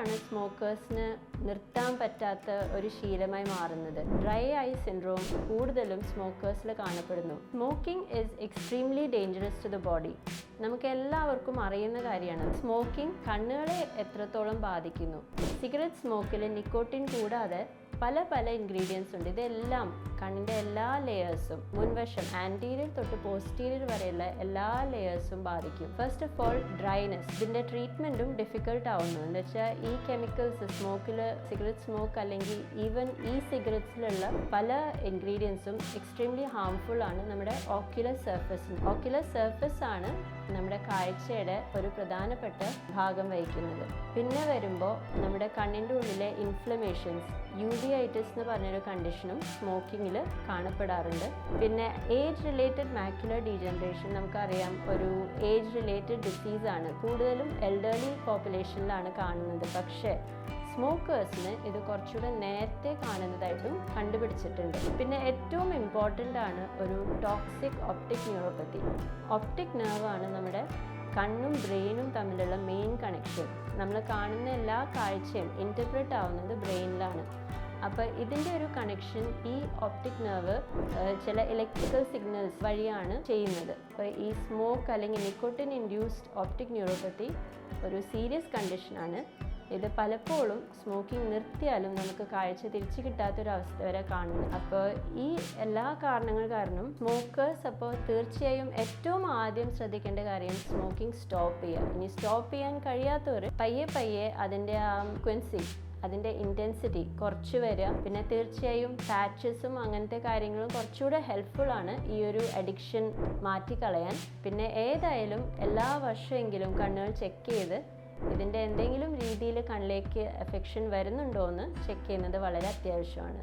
അതുകൊണ്ടാണ് സ്മോക്കേഴ്സിന് നിർത്താൻ പറ്റാത്ത ഒരു ശീലമായി മാറുന്നത്? ഡ്രൈ ഐ സിൻഡ്രോം കൂടുതലും സ്മോക്കേഴ്സിൽ കാണപ്പെടുന്നു. Smoking is extremely dangerous to the body. നമുക്ക് എല്ലാവർക്കും അറിയുന്ന കാര്യമാണ്. സ്മോക്കിംഗ് കണ്ണുകളെ എത്രത്തോളം ബാധിക്കുന്നു? സിഗരറ്റ് സ്മോക്കിൽ നിക്കോട്ടിൻ കൂടാതെ പല പല ഇൻഗ്രീഡിയൻസ് ഉണ്ട്. ഇതെല്ലാം കണ്ണിന്റെ എല്ലാ ലെയേഴ്സും മുൻവശം ആന്റീരിയർ തൊട്ട് പോസ്റ്റീരിയർ വരെയുള്ള എല്ലാ ലെയേഴ്സും ബാധിക്കും. ഫസ്റ്റ് ഓഫ് ഓൾ ഡ്രൈനെസ് ഇതിന്റെ ട്രീറ്റ്മെന്റും ഡിഫിക്കൾട്ട് ആവുന്നു. എന്ന് വെച്ചാൽ ഈ കെമിക്കൽസ് സ്മോക്കിൽ സിഗരറ്റ് സ്മോക്ക് അല്ലെങ്കിൽ ഈവൻ ഈ സിഗരറ്റ്സിലുള്ള പല ഇൻഗ്രീഡിയൻസും എക്സ്ട്രീംലി ഹാംഫുൾ ആണ് നമ്മുടെ ഓക്യുലർ സർഫസിന് ഓക്യുലർ സർഫസ് ആണ് നമ്മുടെ കാഴ്ചയുടെ ഒരു പ്രധാനപ്പെട്ട ഭാഗം വഹിക്കുന്നത്. പിന്നെ വരുമ്പോൾ നമ്മുടെ കണ്ണിന്റെ ഉള്ളിലെ ഇൻഫ്ലമേഷൻസ് യൂവിഐറ്റിസ് എന്ന് പറഞ്ഞൊരു കണ്ടീഷനും സ്മോക്കിങ്ങിൽ കാണപ്പെടാറുണ്ട്. പിന്നെ ഏജ് റിലേറ്റഡ് മാക്യുലർ ഡീജനറേഷൻ നമുക്കറിയാം. ഒരു ഏജ് റിലേറ്റഡ് ഡിസീസാണ് കൂടുതലും എൽഡർലി പോപ്പുലേഷനിലാണ് കാണുന്നത്. പക്ഷേ സ്മോക്കേഴ്സിന് ഇത് കുറച്ചുകൂടെ നേരത്തെ കാണുന്നതായിട്ടും കണ്ടുപിടിച്ചിട്ടുണ്ട്. പിന്നെ ഏറ്റവും ഇമ്പോർട്ടന്റ് ആണ് ഒരു ടോക്സിക് ഒപ്റ്റിക് ന്യൂറോപ്പത്തി ഒപ്റ്റിക് നെർവാണ് നമ്മുടെ കണ്ണും ബ്രെയിനും തമ്മിലുള്ള മെയിൻ കണക്ഷൻ നമ്മൾ കാണുന്ന എല്ലാ കാഴ്ചയും ഇന്റർപ്രറ്റ് ആവുന്നത് ബ്രെയിനിലാണ്. അപ്പോൾ ഇതിന്റെ ഒരു കണക്ഷൻ ഈ ഓപ്റ്റിക് നെർവ് ചില ഇലക്ട്രിക്കൽ സിഗ്നൽസ് വഴിയാണ് ചെയ്യുന്നത്. അപ്പോൾ ഈ സ്മോക്ക് അല്ലെങ്കിൽ നിക്കോട്ടിൻ ഇൻഡ്യൂസ്ഡ് ഓപ്റ്റിക് ന്യൂറോപ്പത്തി ഒരു സീരിയസ് കണ്ടീഷനാണ് ഇത് പലപ്പോഴും സ്മോക്കിംഗ് നിർത്തിയാലും നമുക്ക് കാഴ്ച തിരിച്ചു കിട്ടാത്തൊരവസ്ഥ വരെ കാണുന്നു. അപ്പോൾ ഈ എല്ലാ കാരണങ്ങൾ കാരണം സ്മോക്കേഴ്സ് അപ്പോൾ തീർച്ചയായും ഏറ്റവും ആദ്യം ശ്രദ്ധിക്കേണ്ട കാര്യം സ്മോക്കിംഗ് സ്റ്റോപ്പ് ചെയ്യുക. ഇനി സ്റ്റോപ്പ് ചെയ്യാൻ കഴിയാത്തവർ പയ്യെ പയ്യെ അതിന്റെ ആ ക്വൻസി അതിന്റെ ഇന്റൻസിറ്റി കുറച്ച് വരിക. പിന്നെ തീർച്ചയായും പാച്ചസും അങ്ങനത്തെ കാര്യങ്ങളും കുറച്ചുകൂടെ ഹെൽപ്ഫുൾ ആണ് ഈ ഒരു അഡിക്ഷൻ മാറ്റിക്കളയാൻ. പിന്നെ ഏതായാലും എല്ലാ വർഷമെങ്കിലും കണ്ണുകൾ ചെക്ക് ചെയ്ത് ഇതിന്റെ എന്തെങ്കിലും രീതിയിൽ കണ്ണിലേക്ക് എഫക്ഷൻ വരുന്നുണ്ടോ എന്ന് ചെക്ക് ചെയ്യുന്നത് വളരെ അത്യാവശ്യമാണ്.